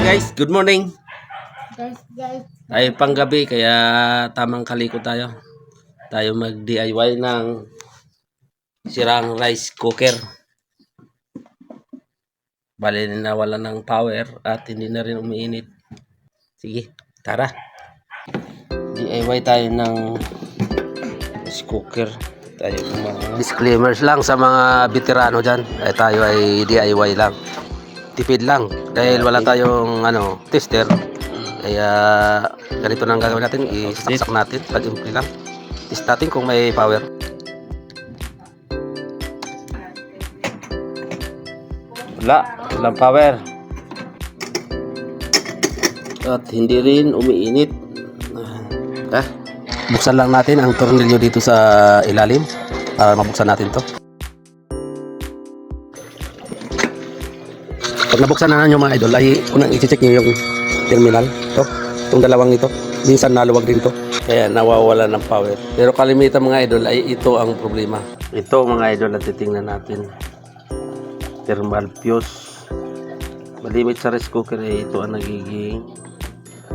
guys, good morning. Guys, guys. Tayo pang gabi kaya tamang kaliko tayo. Tayo mag DIY ng sirang rice cooker. Bali na wala ng power at hindi na rin umiinit. Sige, tara. DIY tayo ng rice cooker. Tayo mga disclaimers lang sa mga veterano dyan. Ay tayo ay DIY lang. Tipid lang dahil wala tayong ano tester. Kaya ganito na ang gagawin natin, isaksak natin, pag-impli lang. Test natin kung may power. Wala, walang power. At hindi rin umiinit. Ah, buksan lang natin ang tornilyo dito sa ilalim para mabuksan natin to. Pag nabuksan na nyo mga idol, ay unang i-check nyo yung terminal. To, itong dalawang ito. Minsan naluwag din to. Kaya nawawala ng power. Pero kalimitan mga idol ay ito ang problema. Ito mga idol at titingnan natin. Thermal fuse. Malimit sa rice cooker ay ito ang nagiging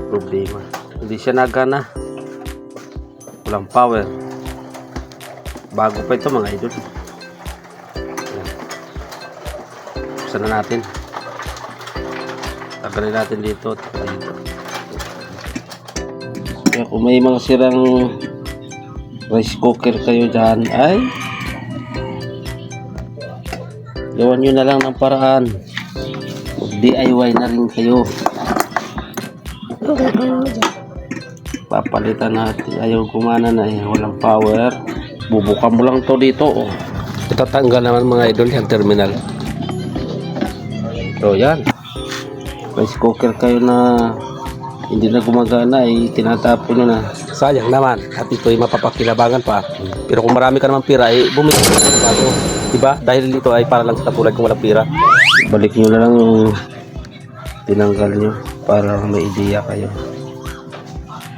problema. Hindi siya nagana. Walang power. Bago pa ito mga idol. Buksan na natin. Tagalin natin dito. Kaya kung may mga sirang rice cooker kayo dyan, ay gawan nyo na lang ng paraan. Mag DIY na rin kayo. Papalitan natin. Ayaw kumana na eh. Walang power. Bubuka mo lang to dito. Oh. Itatanggal naman mga idol yung terminal. So yan rice cooker kayo na hindi na gumagana ay tinatapon nyo na. Sayang naman at ito ay mapapakilabangan pa. Pero kung marami ka naman pira ay bumili ka ng diba? Dahil ito ay para lang sa katulad kung walang pira. Balik nyo na lang yung tinanggal nyo para may ideya kayo.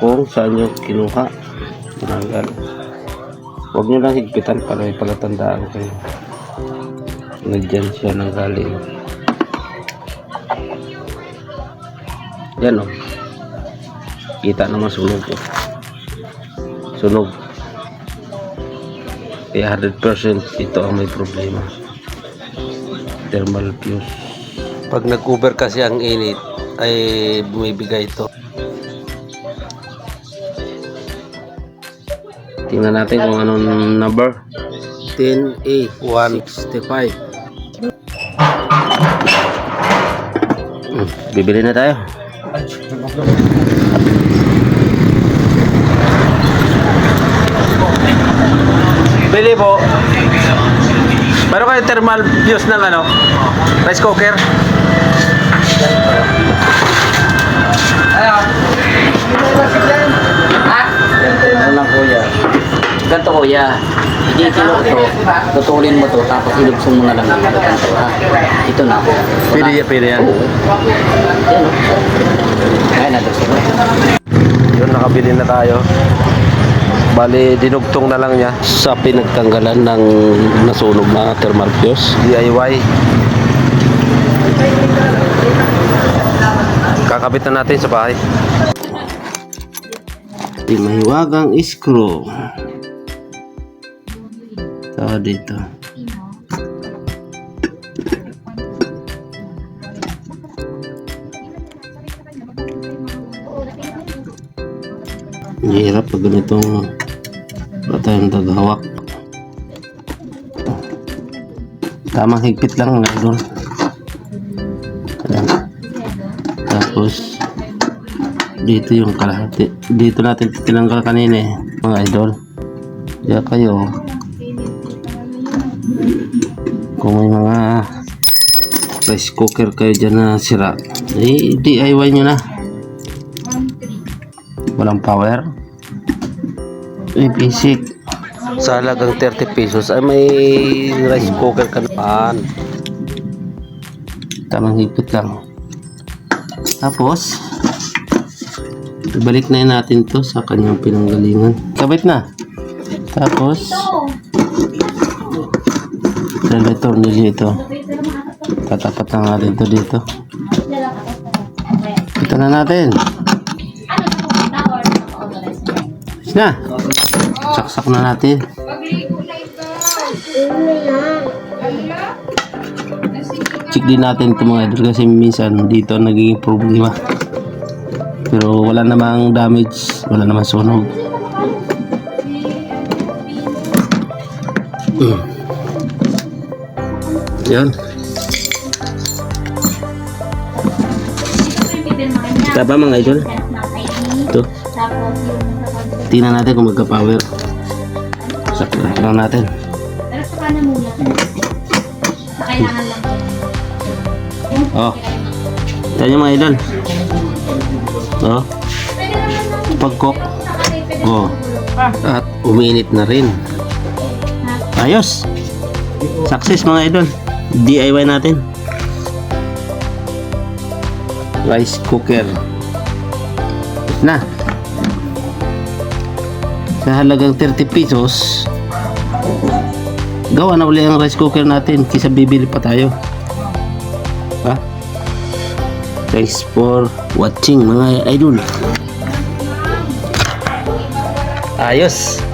Kung saan nyo kinuha tinanggal. Huwag nyo lang higpitan para may palatandaan kayo. Na dyan siya nang galing Yan o. Kita naman sunog o. Sunog. Kaya 100% ito ang may problema. Thermal fuse. Pag nag-cover kasi ang init, ay bumibigay ito. Tingnan natin kung anong number. 10A 165. Hmm, Bibili na tayo. Bili po. Meron kayo thermal fuse ng ano? Rice cooker? Lang kuya? Ganto kuya. Igigilo ko to. Tutulin mo to. Tapos ilubsong mo na lang dito. Ganto ha. Ito na. Pili, pili yan. Yan o. Ayan na. Gusto mo. Yun, nakabili na tayo. Bali, dinugtong na lang niya sa pinagtanggalan ng nasunog na thermal fuse. DIY. Kakabit na natin sa bahay. Di mahiwagang screw. Ito dito. Ang hirap pag ganitong wala tayong tagahawak. Tamang higpit lang mga idol. Tapos dito yung kalahati. Dito natin tinanggal kanina eh, mga idol. Kaya kayo kung may mga rice cooker kayo dyan na sira, eh, DIY nyo na. Walang power. May basic. Sa halagang 30 pesos ay may rice cooker ka naman. Tamang higpit lang. Tapos, ibalik na natin to sa kanyang pinanggalingan. Kabit na. Tapos, dalawa tornilyo ito. Tatapat na nga rin to dito. Buksan na natin. Naka-authorize na? Saksak na natin. Check din natin ito mga idol kasi minsan dito naging problema. Pero wala namang damage, wala namang sunog. Mm. Yan. Tapa mga idol. Ito. Tingnan natin kung magka-power. Saksak lang natin. Pero sa kanan muna. Kailangan lang. Oh. Yung mga idol. Oh. Pagkok. Oh. At uminit na rin. Ayos. Success mga idol. DIY natin. Rice cooker. Na. Sa halagang 30 pesos, gawa na uli ang rice cooker natin kisa bibili pa tayo. Ha? Thanks for watching mga idol. Ayos.